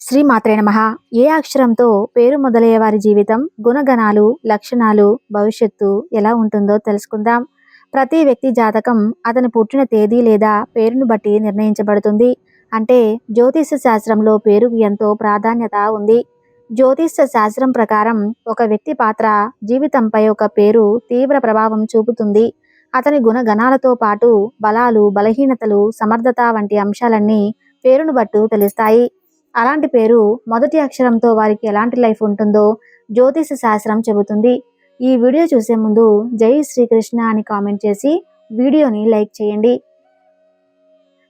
శ్రీ మాత్రే నమ. ఏ అక్షరంతో పేరు మొదలయ్యే వారి జీవితం గుణగణాలు లక్షణాలు భవిష్యత్తు ఎలా ఉంటుందో తెలుసుకుందాం. ప్రతి వ్యక్తి జాతకం అతని పుట్టిన తేదీ లేదా పేరును బట్టి నిర్ణయించబడుతుంది. అంటే జ్యోతిష శాస్త్రంలో పేరుకు ఎంతో ప్రాధాన్యత ఉంది. జ్యోతిష శాస్త్రం ప్రకారం ఒక వ్యక్తి పాత్ర జీవితంపై ఒక పేరు తీవ్ర ప్రభావం చూపుతుంది. అతని గుణగణాలతో పాటు బలాలు బలహీనతలు సమర్థత వంటి అంశాలన్నీ పేరును బట్టు తెలుస్తాయి. అలాంటి పేరు మొదటి అక్షరంతో వారికి ఎలాంటి లైఫ్ ఉంటుందో జ్యోతిష శాస్త్రం చెబుతుంది. ఈ వీడియో చూసే ముందు జై శ్రీకృష్ణ అని కామెంట్ చేసి వీడియోని లైక్ చేయండి.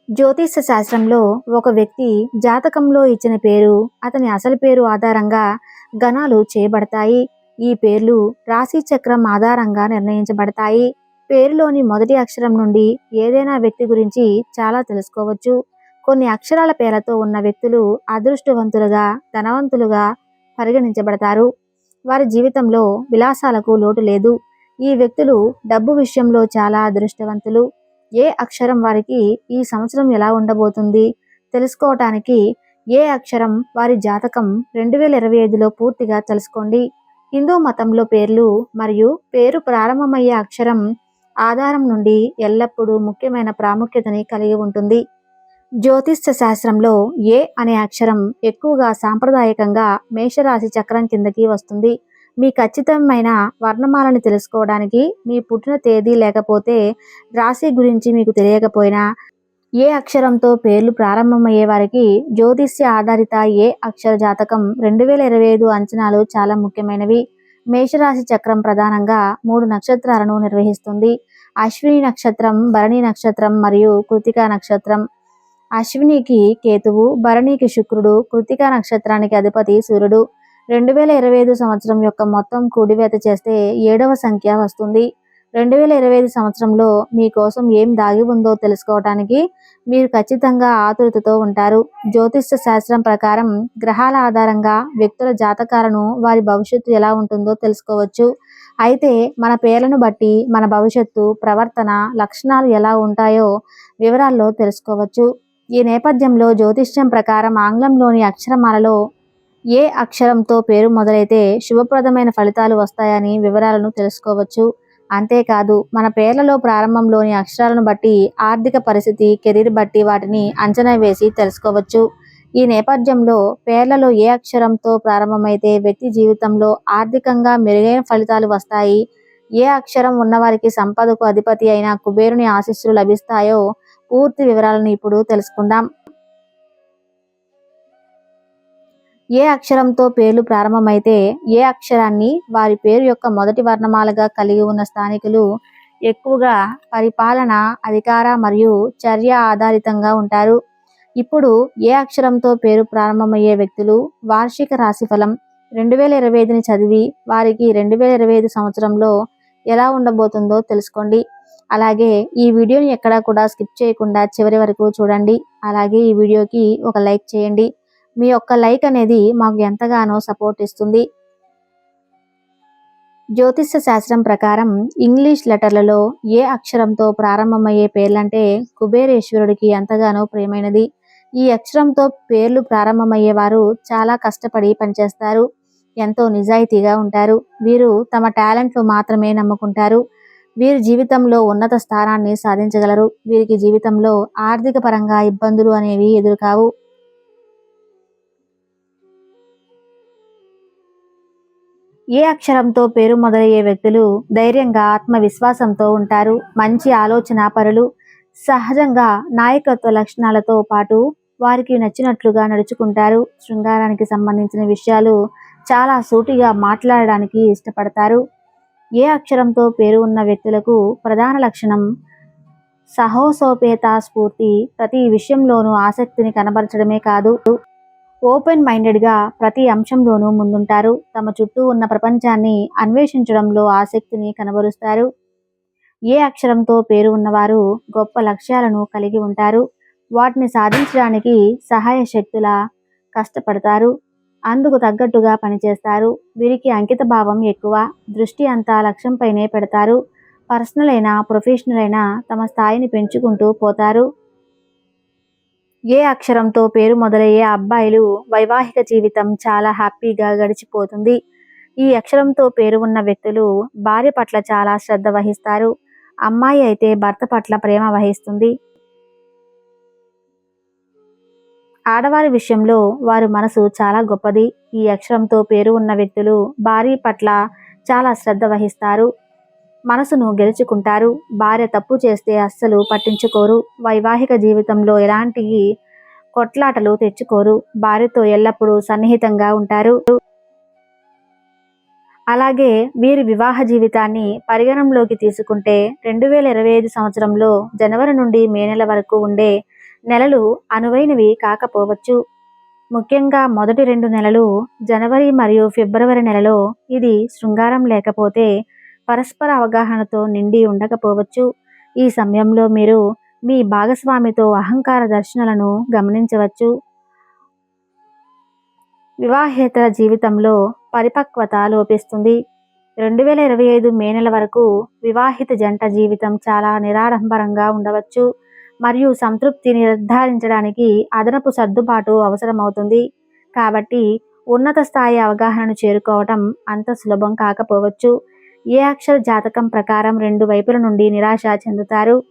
జ్యోతిష శాస్త్రంలో ఒక వ్యక్తి జాతకంలో ఇచ్చిన పేరు అతని అసలు పేరు ఆధారంగా గణాలు చేయబడతాయి. ఈ పేర్లు రాశి చక్రం ఆధారంగా నిర్ణయించబడతాయి. పేరులోని మొదటి అక్షరం నుండి ఏదైనా వ్యక్తి గురించి చాలా తెలుసుకోవచ్చు. కొన్ని అక్షరాల పేర్లతో ఉన్న వ్యక్తులు అదృష్టవంతులుగా ధనవంతులుగా పరిగణించబడతారు. వారి జీవితంలో విలాసాలకు లోటు లేదు. ఈ వ్యక్తులు డబ్బు విషయంలో చాలా అదృష్టవంతులు. ఏ అక్షరం వారికి ఈ సంవత్సరం ఎలా ఉండబోతుంది తెలుసుకోవటానికి ఏ అక్షరం వారి జాతకం రెండు వేల ఇరవై ఐదులో పూర్తిగా తెలుసుకోండి. హిందూ మతంలో పేర్లు మరియు పేరు ప్రారంభమయ్యే అక్షరం ఆధారం నుండి ఎల్లప్పుడూ ముఖ్యమైన ప్రాముఖ్యతని కలిగి ఉంటుంది. జ్యోతిష్య శాస్త్రంలో ఏ అనే అక్షరం ఎక్కువగా సాంప్రదాయకంగా మేషరాశి చక్రం కిందకి వస్తుంది. మీ ఖచ్చితమైన వర్ణమాలను తెలుసుకోవడానికి మీ పుట్టిన తేదీ లేకపోతే రాశి గురించి మీకు తెలియకపోయినా ఏ అక్షరంతో పేర్లు ప్రారంభమయ్యే వారికి జ్యోతిష్య ఆధారిత ఏ అక్షర జాతకం రెండు వేల ఇరవై ఐదు అంచనాలు చాలా ముఖ్యమైనవి. మేషరాశి చక్రం ప్రధానంగా మూడు నక్షత్రాలను నిర్వహిస్తుంది. అశ్విని నక్షత్రం భరణి నక్షత్రం మరియు కృతికా నక్షత్రం. అశ్వినికి కేతువు భరణికి శుక్రుడు కృతికా నక్షత్రానికి అధిపతి సూర్యుడు. రెండు వేల ఇరవై ఐదు సంవత్సరం యొక్క మొత్తం కూడివేత చేస్తే ఏడవ సంఖ్య వస్తుంది. రెండు వేల ఇరవై ఐదు సంవత్సరంలో మీకోసం ఏం దాగి ఉందో తెలుసుకోవటానికి మీరు ఖచ్చితంగా ఆతురతతో ఉంటారు. జ్యోతిష్య శాస్త్రం ప్రకారం గ్రహాల ఆధారంగా వ్యక్తుల జాతకాలను వారి భవిష్యత్తు ఎలా ఉంటుందో తెలుసుకోవచ్చు. అయితే మన పేర్లను బట్టి మన భవిష్యత్తు ప్రవర్తన లక్షణాలు ఎలా ఉంటాయో వివరాల్లో తెలుసుకోవచ్చు. ఈ నేపథ్యంలో జ్యోతిష్యం ప్రకారం ఆంగ్లంలోని అక్షరమాలలో ఏ అక్షరంతో పేరు మొదలైతే శుభప్రదమైన ఫలితాలు వస్తాయని వివరాలను తెలుసుకోవచ్చు. అంతేకాదు మన పేర్లలో ప్రారంభంలోని అక్షరాలను బట్టి ఆర్థిక పరిస్థితి కెరీర్ బట్టి వాటిని అంచనా వేసి తెలుసుకోవచ్చు. ఈ నేపథ్యంలో పేర్లలో ఏ అక్షరంతో ప్రారంభమైతే వ్యక్తి జీవితంలో ఆర్థికంగా మెరుగైన ఫలితాలు వస్తాయి ఏ అక్షరం ఉన్నవారికి సంపదకు అధిపతి అయిన కుబేరుని ఆశీస్సులు లభిస్తాయో పూర్తి వివరాలను ఇప్పుడు తెలుసుకుందాం. ఏ అక్షరంతో పేర్లు ప్రారంభమైతే ఏ అక్షరాన్ని వారి పేరు యొక్క మొదటి వర్ణమాలగా కలిగి ఉన్న స్థానికులు ఎక్కువగా పరిపాలన అధికార మరియు చర్య ఆధారితంగా ఉంటారు. ఇప్పుడు ఏ అక్షరంతో పేరు ప్రారంభమయ్యే వ్యక్తులు వార్షిక రాశిఫలం రెండు వేల ఇరవై ఐదుని చదివి వారికి రెండు వేల ఇరవై ఐదు సంవత్సరంలో ఎలా ఉండబోతుందో తెలుసుకోండి. అలాగే ఈ వీడియోని ఎక్కడా కూడా స్కిప్ చేయకుండా చివరి వరకు చూడండి. అలాగే ఈ వీడియోకి ఒక లైక్ చేయండి. మీ యొక్క లైక్ అనేది మాకు ఎంతగానో సపోర్ట్ ఇస్తుంది. జ్యోతిష శాస్త్రం ప్రకారం ఇంగ్లీష్ లెటర్లలో ఏ అక్షరంతో ప్రారంభమయ్యే పేర్లంటే కుబేరేశ్వరుడికి ఎంతగానో ప్రియమైనది. ఈ అక్షరంతో పేర్లు ప్రారంభమయ్యేవారు చాలా కష్టపడి పనిచేస్తారు. ఎంతో నిజాయితీగా ఉంటారు. వీరు తమ టాలెంట్లు మాత్రమే నమ్ముకుంటారు. వీరి జీవితంలో ఉన్నత స్థానాన్ని సాధించగలరు. వీరికి జీవితంలో ఆర్థిక పరంగా ఇబ్బందులు అనేవి ఎదురుకావు. ఏ అక్షరంతో పేరు మొదలయ్యే వ్యక్తులు ధైర్యంగా ఆత్మవిశ్వాసంతో ఉంటారు. మంచి ఆలోచన పరులు సహజంగా నాయకత్వ లక్షణాలతో పాటు వారికి నచ్చినట్లుగా నడుచుకుంటారు. శృంగారానికి సంబంధించిన విషయాలు చాలా సూటిగా మాట్లాడడానికి ఇష్టపడతారు. ఏ అక్షరంతో పేరు ఉన్న వ్యక్తులకు ప్రధాన లక్షణం సహోసోపేత స్ఫూర్తి. ప్రతి విషయంలోనూ ఆసక్తిని కనబరచడమే కాదు ఓపెన్ మైండెడ్గా ప్రతి అంశంలోనూ ముందుంటారు. తమ చుట్టూ ఉన్న ప్రపంచాన్ని అన్వేషించడంలో ఆసక్తిని కనబరుస్తారు. ఏ అక్షరంతో పేరు ఉన్నవారు గొప్ప లక్ష్యాలను కలిగి ఉంటారు. వాటిని సాధించడానికి సహాయ శక్తుల కష్టపడతారు. అందుకు తగ్గట్టుగా పనిచేస్తారు. వీరికి అంకిత భావం ఎక్కువ దృష్టి అంతా లక్ష్యంపైనే పెడతారు. పర్సనల్ అయినా ప్రొఫెషనల్ అయినా తమ స్థాయిని పెంచుకుంటూ పోతారు. ఏ అక్షరంతో పేరు మొదలయ్యే అబ్బాయిలు వైవాహిక జీవితం చాలా హ్యాపీగా గడిచిపోతుంది. ఈ అక్షరంతో పేరు ఉన్న వ్యక్తులు భార్య పట్ల చాలా శ్రద్ధ వహిస్తారు. అమ్మాయి అయితే భర్త పట్ల ప్రేమ వహిస్తుంది. ఆడవారి విషయంలో వారి మనసు చాలా గొప్పది. ఈ అక్షరంతో పేరు ఉన్న వ్యక్తులు భార్య పట్ల చాలా శ్రద్ధ వహిస్తారు. మనసును గెలుచుకుంటారు. భార్య తప్పు చేస్తే అస్సలు పట్టించుకోరు. వైవాహిక జీవితంలో ఎలాంటి కొట్లాటలు తెచ్చుకోరు. భార్యతో ఎల్లప్పుడూ సన్నిహితంగా ఉంటారు. అలాగే వీరి వివాహ జీవితాన్ని పరిగణంలోకి తీసుకుంటే రెండు వేల ఇరవై ఐదు సంవత్సరంలో జనవరి నుండి మే నెల వరకు ఉండే నెలలు అనువైనవి కాకపోవచ్చు. ముఖ్యంగా మొదటి రెండు నెలలు జనవరి మరియు ఫిబ్రవరి నెలలో ఇది శృంగారం లేకపోతే పరస్పర అవగాహనతో నిండి ఉండకపోవచ్చు. ఈ సమయంలో మీరు మీ భాగస్వామితో అహంకార దర్శనలను గమనించవచ్చు. వివాహేతర జీవితంలో పరిపక్వత లోపిస్తుంది. రెండు వేల ఇరవై ఐదు మే నెల వరకు వివాహిత జంట జీవితం చాలా నిరాడంబరంగా ఉండవచ్చు. మరియు సంతృప్తి నిర్ధారించడానికి అదనపు సర్దుబాటు అవసరమవుతుంది. కాబట్టి ఉన్నత స్థాయి అవగాహనను చేరుకోవటం అంత సులభం కాకపోవచ్చు. ఏ అక్షర జాతకం ప్రకారం రెండు వైపుల నుండి నిరాశ చెందుతారు?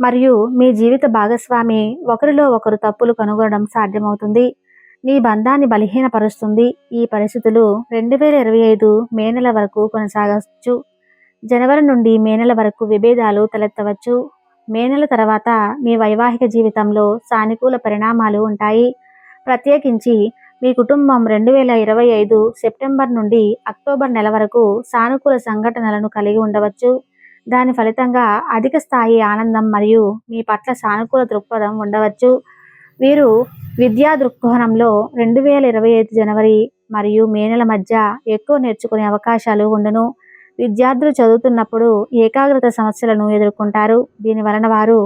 మరియు మీ జీవిత భాగస్వామి ఒకరిలో ఒకరు తప్పులు కనుగొనడం సాధ్యమవుతుంది. మీ బంధాన్ని బలహీనపరుస్తుంది. ఈ పరిస్థితులు రెండు వేల ఇరవై ఐదు మే నెల వరకు కొనసాగవచ్చు జనవరి నుండి మే నెల వరకు విభేదాలు తలెత్తవచ్చు. మే నెల తర్వాత మీ వైవాహిక జీవితంలో సానుకూల పరిణామాలు ఉంటాయి. ప్రత్యేకించి మీ కుటుంబం రెండు వేల ఇరవై ఐదు సెప్టెంబర్ నుండి అక్టోబర్ నెల వరకు సానుకూల సంఘటనలను కలిగి ఉండవచ్చు. దాని ఫలితంగా అధిక స్థాయి ఆనందం మరియు మీ పట్ల సానుకూల దృక్పథం ఉండవచ్చు. వీరు విద్యా దృక్కోణంలో రెండు వేల ఇరవై ఐదు జనవరి మరియు మే నెల మధ్య ఎక్కువ నేర్చుకునే అవకాశాలు ఉండను. విద్యార్థులు చదువుతున్నప్పుడు ఏకాగ్రత సమస్యలను ఎదుర్కొంటారు. దీని వలన వారు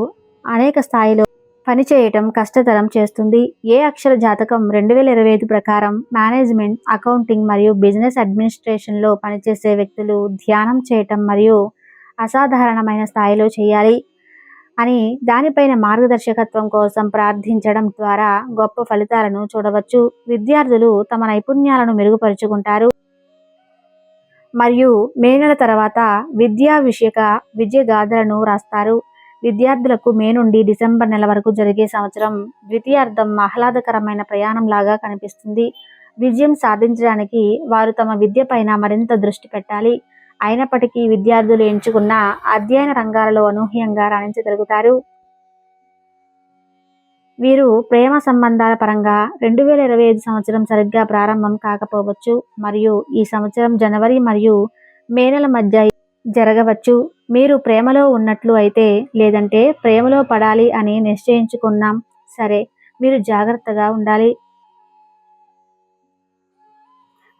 అనేక స్థాయిలో పనిచేయటం కష్టతరం చేస్తుంది. ఏ అక్షర జాతకం రెండు వేల ఇరవై ఐదు ప్రకారం మేనేజ్మెంట్ అకౌంటింగ్ మరియు బిజినెస్ అడ్మినిస్ట్రేషన్లో పనిచేసే వ్యక్తులు ధ్యానం చేయటం మరియు అసాధారణమైన స్థాయిలో చేయాలి అని దానిపైన మార్గదర్శకత్వం కోసం ప్రార్థించడం ద్వారా గొప్ప ఫలితాలను చూడవచ్చు. విద్యార్థులు తమ నైపుణ్యాలను మెరుగుపరుచుకుంటారు. మరియు మే నెల తర్వాత విద్యా విషయక విజయ గాథలను రాస్తారు. విద్యార్థులకు మే నుండి డిసెంబర్ నెల వరకు జరిగే సంవత్సరం ద్వితీయార్థం ఆహ్లాదకరమైన ప్రయాణం లాగా కనిపిస్తుంది. విజయం సాధించడానికి వారు తమ విద్య పైన మరింత దృష్టి పెట్టాలి. అయినప్పటికీ విద్యార్థులు ఎంచుకున్న అధ్యయన రంగాలలో అనూహ్యంగా రాణించగలుగుతారు. వీరు ప్రేమ సంబంధాల పరంగా రెండు వేల ఇరవై ఐదు సంవత్సరం సరిగ్గా ప్రారంభం కాకపోవచ్చు మరియు ఈ సంవత్సరం జనవరి మరియు మే నెల మధ్య జరగవచ్చు. మీరు ప్రేమలో ఉన్నట్లు అయితే లేదంటే ప్రేమలో పడాలి అని నిశ్చయించుకున్నాం. సరే మీరు జాగ్రత్తగా ఉండాలి.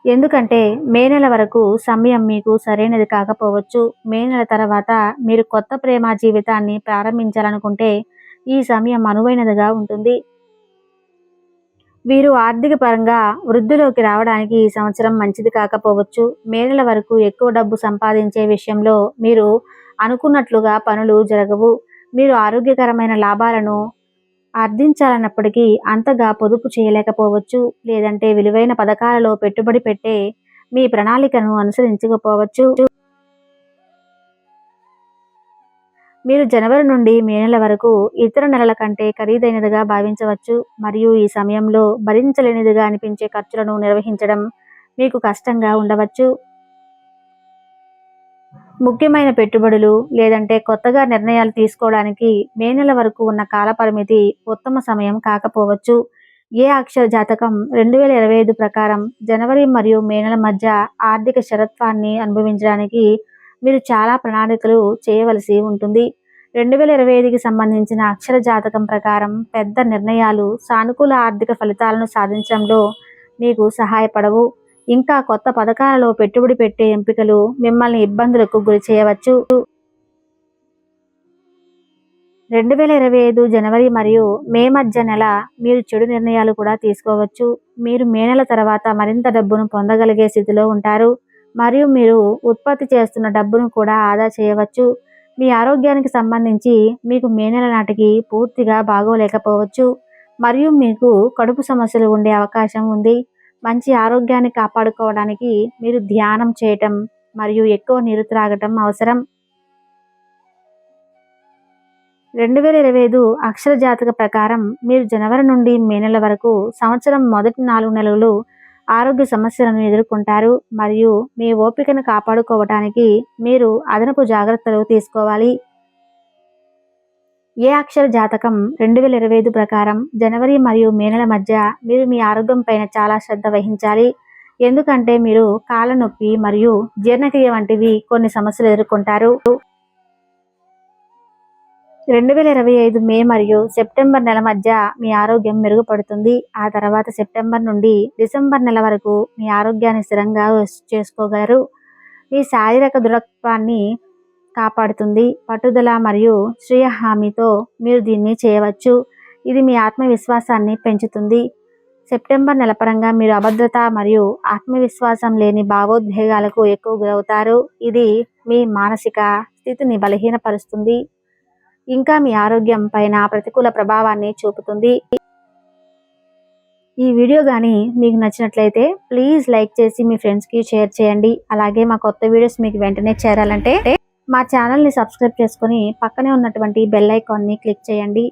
ఎందుకంటే మే నెల వరకు సమయం మీకు సరైనది కాకపోవచ్చు. మే నెల తర్వాత మీరు కొత్త ప్రేమ జీవితాన్ని ప్రారంభించాలనుకుంటే ఈ సమయం అనువైనదిగా ఉంటుంది. వీరు ఆర్థిక పరంగా వృద్ధిలోకి రావడానికి ఈ సంవత్సరం మంచిది కాకపోవచ్చు. మే నెల వరకు ఎక్కువ డబ్బు సంపాదించే విషయంలో మీరు అనుకున్నట్లుగా పనులు జరగవు. మీరు ఆరోగ్యకరమైన లాభాలను అర్థించాలన్నప్పటికీ అంతగా పొదుపు చేయలేకపోవచ్చు. లేదంటే విలువైన పథకాలలో పెట్టుబడి పెట్టే మీ ప్రణాళికను అనుసరించకపోవచ్చు. మీరు జనవరి నుండి మే నెల వరకు ఇతర నెలల కంటే ఖరీదైనదిగా భావించవచ్చు మరియు ఈ సమయంలో భరించలేనిదిగా అనిపించే ఖర్చులను నిర్వహించడం మీకు కష్టంగా ఉండవచ్చు. ముఖ్యమైన పెట్టుబడులు లేదంటే కొత్తగా నిర్ణయాలు తీసుకోవడానికి మే నెల వరకు ఉన్న కాలపరిమితి ఉత్తమ సమయం కాకపోవచ్చు. ఏ అక్షర జాతకం రెండు వేల ఇరవై ఐదు ప్రకారం జనవరి మరియు మే నెల మధ్య ఆర్థిక స్థిరత్వాన్ని అనుభవించడానికి మీరు చాలా ప్రణాళికలు చేయవలసి ఉంటుంది. రెండు వేల ఇరవై ఐదుకి సంబంధించిన అక్షర జాతకం ప్రకారం పెద్ద నిర్ణయాలు సానుకూల ఆర్థిక ఫలితాలను సాధించడంలో మీకు సహాయపడవు. ఇంకా కొత్త పథకాలలో పెట్టుబడి పెట్టే ఎంపికలు మిమ్మల్ని ఇబ్బందులకు గురి చేయవచ్చు. రెండు వేల ఇరవై ఐదు జనవరి మరియు మే మధ్య నెల మీరు చెడు నిర్ణయాలు కూడా తీసుకోవచ్చు. మీరు మే నెల తర్వాత మరింత డబ్బును పొందగలిగే స్థితిలో ఉంటారు. మరియు మీరు ఉత్పత్తి చేస్తున్న డబ్బును కూడా ఆదా చేయవచ్చు. మీ ఆరోగ్యానికి సంబంధించి మీకు మే నెల నాటికి పూర్తిగా బాగోలేకపోవచ్చు. మరియు మీకు కడుపు సమస్యలు ఉండే అవకాశం ఉంది. మంచి ఆరోగ్యాన్ని కాపాడుకోవడానికి మీరు ధ్యానం చేయటం మరియు ఎక్కువ నీరు త్రాగటం అవసరం. రెండు వేల ఇరవై ఐదు అక్షర జాతక ప్రకారం మీరు జనవరి నుండి మే నెల వరకు సంవత్సరం మొదటి నాలుగు నెలలు ఆరోగ్య సమస్యలను ఎదుర్కొంటారు. మరియు మీ ఓపికను కాపాడుకోవటానికి మీరు అదనపు జాగ్రత్తలు తీసుకోవాలి. ఏ అక్షర జాతకం రెండు వేల ఇరవై ఐదు ప్రకారం జనవరి మరియు మే నెల మధ్య మీరు మీ ఆరోగ్యం పైన చాలా శ్రద్ధ వహించాలి. ఎందుకంటే మీరు కాళ్ళ నొప్పి మరియు జీర్ణక్రియ వంటివి కొన్ని సమస్యలు ఎదుర్కొంటారు. రెండు వేల ఇరవై ఐదు మే మరియు సెప్టెంబర్ నెల మధ్య మీ ఆరోగ్యం మెరుగుపడుతుంది. ఆ తర్వాత సెప్టెంబర్ నుండి డిసెంబర్ నెల వరకు మీ ఆరోగ్యాన్ని స్థిరంగా చేసుకోగలరు. మీ శారీరక దృఢత్వాన్ని కాపాడుతుంది. పట్టుదల మరియు స్వీయ హామీతో మీరు దీన్ని చేయవచ్చు. ఇది మీ ఆత్మవిశ్వాసాన్ని పెంచుతుంది. సెప్టెంబర్ నెలపరంగా మీరు అభద్రత మరియు ఆత్మవిశ్వాసం లేని భావోద్వేగాలకు ఎక్కువ గురవుతారు ఇది మీ మానసిక స్థితిని బలహీనపరుస్తుంది. ఇంకా మీ ఆరోగ్యం పైన ప్రతికూల ప్రభావాన్ని చూపుతుంది. ఈ వీడియో కానీ మీకు నచ్చినట్లయితే ప్లీజ్ లైక్ చేసి మీ ఫ్రెండ్స్కి షేర్ చేయండి. అలాగే మా కొత్త వీడియోస్ మీకు వెంటనే చేరాలంటే మా ఛానల్ని సబ్స్క్రైబ్ చేసుకొని పక్కనే ఉన్నటువంటి బెల్ ఐకాన్ని క్లిక్ చేయండి.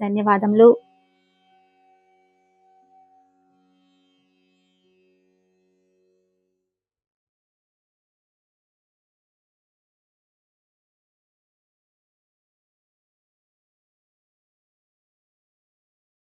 ధన్యవాదములు.